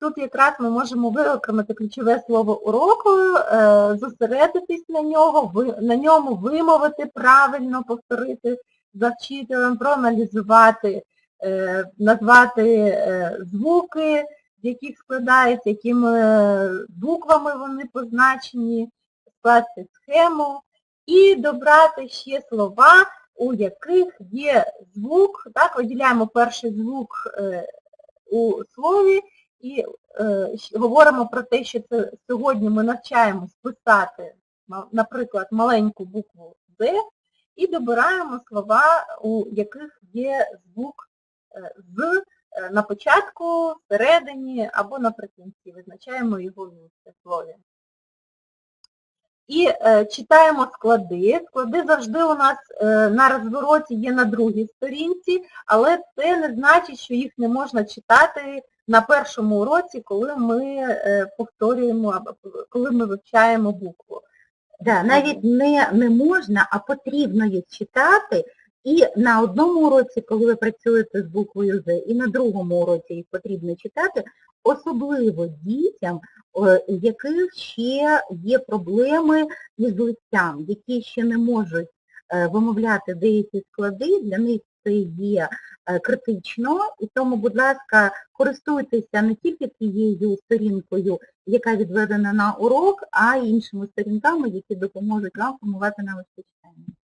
тут якраз ми можемо виокремити ключове слово уроку, е, зосередитись на нього, на ньому вимовити правильно, повторити за вчителем, проаналізувати, е, назвати е, звуки, з яких складаються, якими буквами вони позначені, скласти схему і добрати ще слова, у яких є звук, так, виділяємо перший звук у слові і е, говоримо про те, що це сьогодні ми навчаємось писати, наприклад, маленьку букву З, і добираємо слова, у яких є звук е, з е, на початку, всередині або наприкінці. Визначаємо його місце в слові. І е, читаємо склади. Склади завжди у нас е, на розвороті є на другій сторінці, але це не значить, що їх не можна читати на першому уроці, коли ми е, повторюємо коли ми вивчаємо букву. Да, навіть не, не можна, а потрібно їх читати. І на одному уроці, коли ви працюєте з буквою З, і на другому уроці їх потрібно читати, особливо дітям, яких ще є проблеми із листям, які ще не можуть е, вимовляти деякі склади, для них це є е, критично, і тому, будь ласка, користуйтеся не тільки цією сторінкою, яка відведена на урок, а іншими сторінками, які допоможуть вам формувати навички читання.